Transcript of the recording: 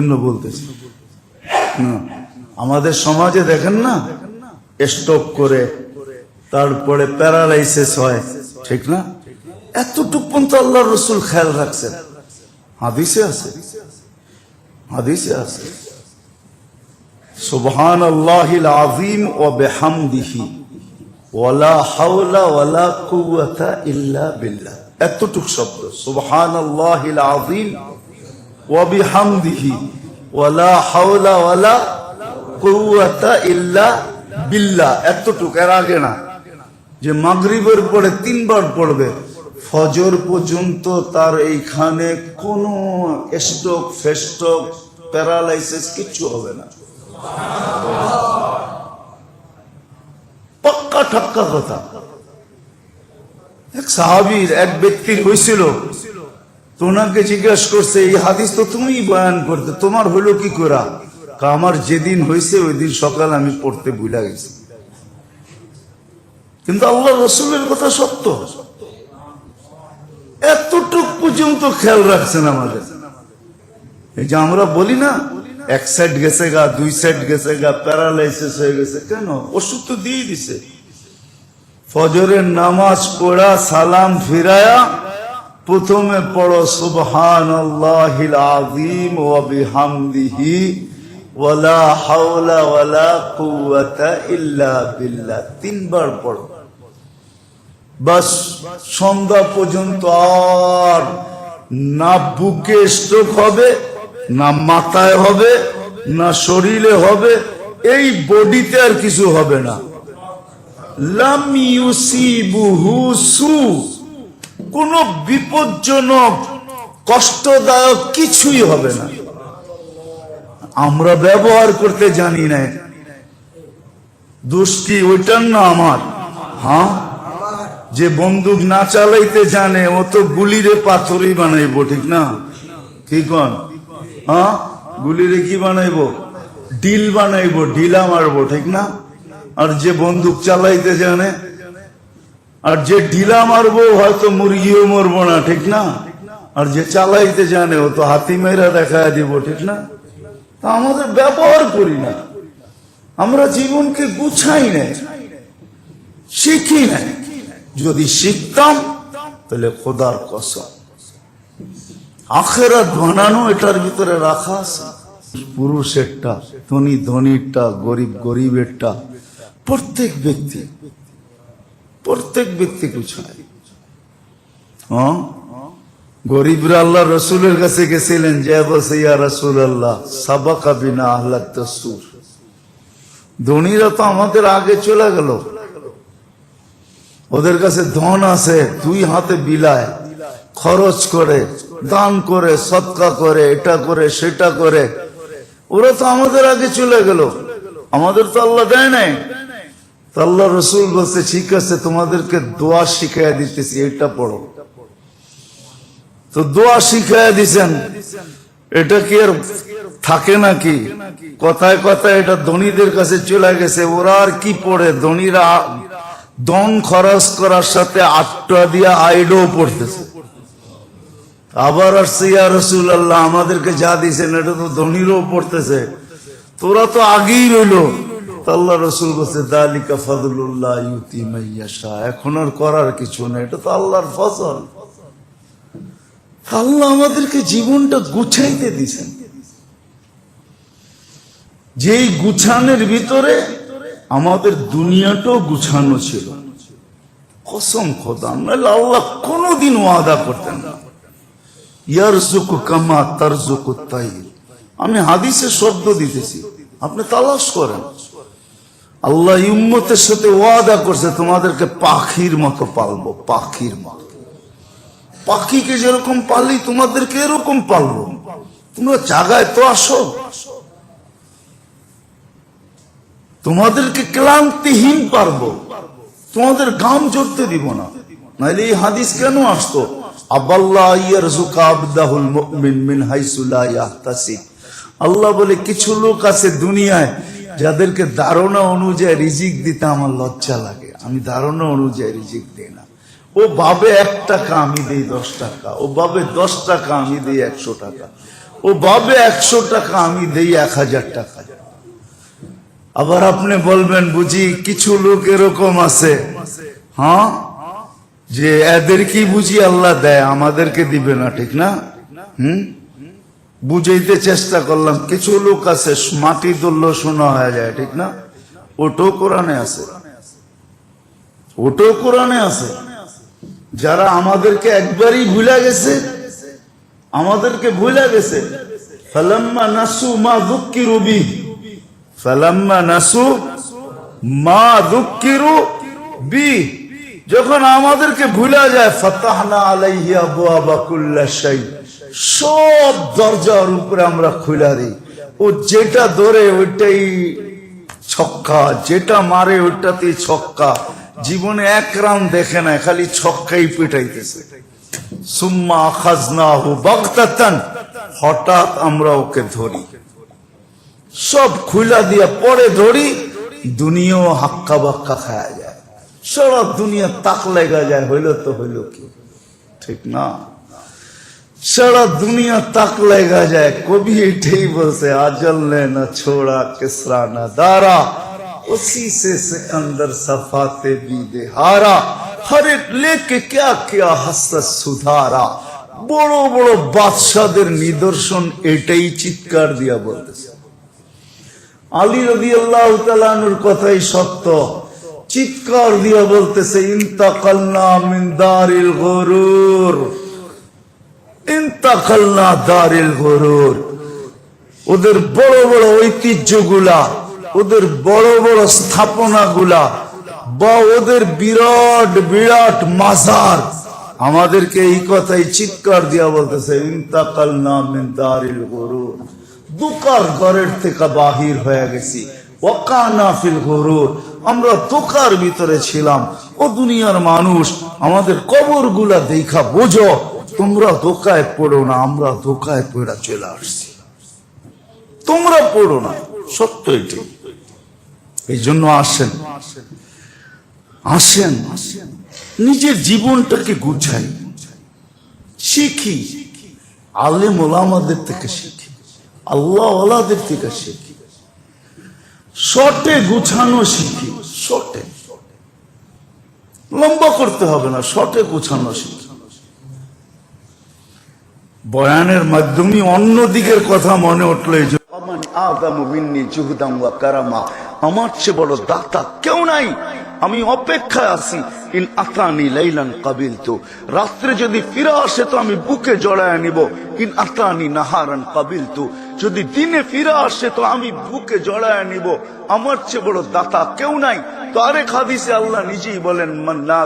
জন্য বলতেছি। আমাদের সমাজে দেখেন না স্ট্রোক করে তারপরে প্যারালাইসিস হয়, ঠিক না? এতটুক পর্যন্ত আল্লাহ রসুল খেয়াল রাখছেন। হাদিসে আছে। হাদিসে আছে। সুবহান আল্লাহিল আজিম ও বেহামদিহি ওয়ালা হাওলা ওয়ালা কুওয়াতা ইল্লা বিল্লাহ। এতটুক শব্দ। সুবহান আল্লাহিল আজিম ওয়া বিহামদিহি ওয়ালা হাওলা ওয়ালা কুওয়াতা ইল্লা বিল্লাহ। এতটুক, এর আগে না, যে মাগরিবের পরে তিনবার পড়বে, ফজর পর্যন্ত তার এইখানে কোনো স্ট্রোক ফেস্ট্রোক প্যারালাইসিস কিচ্ছু হবে না। পাক্কা ঠাক্কা কথা। এক সাহাবির, এক ব্যক্তির হয়েছিল তো ওনাকে জিজ্ঞাসা করছে, এই হাদিস তো তুমি বয়ান করতে, তোমার হলো কি করা? আমার যেদিন হয়েছে, ওই দিন সকাল আমি পড়তে ভুলা গেছি। কিন্তু আল্লাহ রসুলের কথা সত্য। এতটুক পর্যন্ত খেয়াল রাখছেন আমাদের। এই যে আমরা বলি না, এক সাইড গেছে গা, দুই সাইড গেছে গা, প্যারালাইসিস হয়ে গেছে। কেন? ওষুধ তো দিয়ে দিছে। ফজরের নামাজ পড়া, সালাম ফিরায়া প্রথমে পড়ো সুবহান আল্লাহিল আজিম ওয়া বিহামদিহি, ওয়ালা হাওলা ওয়ালা কুওয়াতা ইল্লা বিল্লাহ। তিনবার পড়ো। বাস, সন্ধ্যা পর্যন্ত আর না বুকে স্ট্রোক হবে, না মাথায় হবে, না শরীরে হবে, এই বডিতে আর কিছু হবে না। লাম ইউসিবুহু সু। কোন বিপজ্জনক, কষ্টদায়ক কিছুই হবে না। আমরা ব্যবহার করতে জানি না। দোষ কি ওইটার না আমার? হ্যাঁ? যে বন্দুক না চালাইতে জানে, ও তো গুলিরে পাথরই বানাইবো, ঠিক না? কি কন? হ্যাঁ? গুলিরে কি বানাইবো? ডিল বানাইবো, ডিলা মারবো, ঠিক না? আর যে বন্দুক চালাইতে জানে আর যে ঢিলা মারবো হয়তো মুরগিও মরবো না, ঠিক না? আর যে চালাইতে জানে, ও তো হাতি মেরা দেখা দিব, ঠিক না? তা আমাদের ব্যবহার করি না। আমরা জীবনকে গুছাই না শিখি না যদি শিখতাম, তাহলে খোদার কসম। আখেরাত বানানো এটার ভিতরে রাখা আছে। পুরুষেরটা, ধনী ধনীরটা, গরিব গরিবেরটা, প্রত্যেক ব্যক্তি প্রত্যেক ব্যক্তি গুছায় হ্যাঁ। গরিবরা আল্লাহ রসুলের কাছে গেছিলেন যে বসে ইয়া রসুল আল্লাহ সাবাকা বিনা আহ্লাদ তসুর ধনীরা তো আমাদের আগে চলে গেল। ওদের কাছে ধন আছে দুই হাতে বিলায় খরচ করে দান করে সৎকা করে এটা করে সেটা করে। ওরা তো আমাদের আগে চলে গেল। আমাদের তো আল্লাহ দেয় নাই। আল্লাহ রসুল বলছে, ঠিক আছে, তোমাদেরকে দোয়া শিখাইয়া দিতেছি, এটা পড়ো। তো দোয়া শিখাইয়া দিছেন। এটা কি আর থাকে নাকি? কথায় কথায় এটা ধনীদের কাছে চলে গেছে। ওরা আর কি পড়ে? ধনীরা দন খরচ করার সাথে আটটা দিয়া আইডও পড়তেছে। আবার আসছে, ইয়া রসুল আল্লাহ আমাদেরকে যা দিয়েছেন, এটা তো ধনীরও পড়তেছে। তোরা তো আগেই রইল। আল্লাহ রসুল বলছে, দালিকা ইউতি মাইয়াশা। এখন আর করার কিছু নেই, এটা তো আল্লাহর ফজল। আল্লাহ আমাদেরকে জীবনটা গুছাইতে দিছেন। যেই গুছানের ভিতরে আমাদের দুনিয়াটাও গুছানো ছিল। কসম খোদা, নাহলে আল্লাহ কোনোদিন ওয়াদা করতেন না। ইয়ারজুকু কামা তাই আমি হাদিসে শব্দ দিতেছি, আপনি তালাশ করেন। আল্লাহ ইম্মতের সাথে ওয়াদা করছে, তোমাদেরকে পাখির মতো পালবো, পাখির মতো। পাখিকে যেরকম পালি, তোমাদেরকে এরকম পালবো। তোমরা জায়গায় তো আসো। তোমাদেরকে ক্লান্তিহীন পারব। তোমাদের গাম জড়তে দিব না। নাহলে এই হাদিস কেন আসতো? আল্লাহ বলে, কিছু লোক আছে দুনিয়ায় যাদেরকে ধারণা অনুযায়ী রিজিক দিতে আমার লজ্জা লাগে, আমি ধারণা অনুযায়ী রিজিক দিই না। ও ভাবে এক টাকা, আমি দিই দশ টাকা। ও বাবে দশ টাকা, আমি দিই একশো টাকা। ও বাবে একশো টাকা, আমি দেই এক হাজার টাকা। আবার আপনি বলবেন, বুঝি কিছু লোক এরকম আছে হ্যাঁ? যে এদের কি বুঝি আল্লাহ দেয়, আমাদেরকে দিবে না, ঠিক না? হুম? বুঝাইতে চেষ্টা করলাম, কিছু লোক আছে, মাটি তুললো শোনা হয়ে যায়, ঠিক না? ওটাও কোরআনে আছে। ওটাও কোরআনে আছে। যারা আমাদেরকে একবারই ভুলে গেছে, আমাদেরকে ভুলে গেছে। ফালাম্মা নাসু মা দুঃখিরু বি। ফালাম্মা নাসু মা দুঃখিরু বি। যখন আমাদেরকে ভুলে যায়, ফাতাহনা আলাইহি আবওয়াবা কুল্লা শাই। সব দরজার উপরে আমরা খুলে দিই। ও যেটা ধরে ওইটাই ছক্কা, যেটা মারে ওইটাতেই ছক্কা। জীবনে এক রান দেখে না খালি ছক্কাই পিটাইতেছে। সুম্মা আখাজনাহু বাগতাতান, হঠাৎ আমরা ওকে ধরি। সব খুলা দিয়া পরে ধরি, দুনিয়াও হাক্কা বাক্কা খায়া যায়। সারা দুনিয়া তাক লেগা যায়, হইল তো হইল কি? ঠিক না? সারা দুনিয়া তাক লেগা যায় কবি এটাই বলছে আজল ने न छोड़ा किसरा न दारा उसी से सिकंदर सफाते भी दे हारा हर एक लेके क्या क्या हसरत सुधारा বড় বড় বাদশাদের নিদর্শন এটাই চিৎকার দিয়া বলতেছে আলী রবি আল্লাহ তালানুর কথাই সত্য চিৎকার দিয়া বলতেছে ইন্তাকালনা মিন দারিল গরুর ইন্তাকালনা দারিল গরুর। ওদের বড় বড় ঐতিহ্যগুলা, ওদের বড় বড় স্থাপনাগুলা বা ওদের বিরাট বিরাট মাজার। আমাদেরকে এই কথাই চিৎকার দিয়া বলতেছে ইন্তাকাল নাম দারিল গরুর। দুকার ঘরের থেকে বাহির হয়ে গেছি। ওকানা ফিল গরুর। আমরা দোকার ভিতরে ছিলাম। ও দুনিয়ার মানুষ, আমাদের কবরগুলা দেখা বোঝো। তোমরা দোকায় পড়ো না, আমরা দোকায় পড়া চলে আসছি। তোমরা পড়ো না, সত্য এটি। এই জন্য আসেন আসেন, নিজের জীবনটাকে গুছাই। শিখি, আলেম ওলামাদের থেকে শিখি, আল্লাহ ওলাদের থেকে শিখি। শর্টে গুছানো শিখি শর্টে লম্বা করতে হবে না শর্টে গুছানো শিখি। বয়ানের মাধ্যমে অন্য দিকের কথা মনে উঠল এই আমার চেয়ে বড় দাতা কেউ নাই। আমি অপেক্ষায় আছি। ইন আতানি লাইলান কাবিল তো রাত্রে যদি ফিরে আসে তো আমি বুকে জড়ায় নিব। ইন আতানি নাহারান কাবিল তো যদি দিনে ফিরে আসে তো আমি বুকে জড়ায় নিব। আমার চেয়ে বড় দাতা কেউ নাই। তো আরেক হাদিসে আল্লাহ নিজেই বলেন মান্না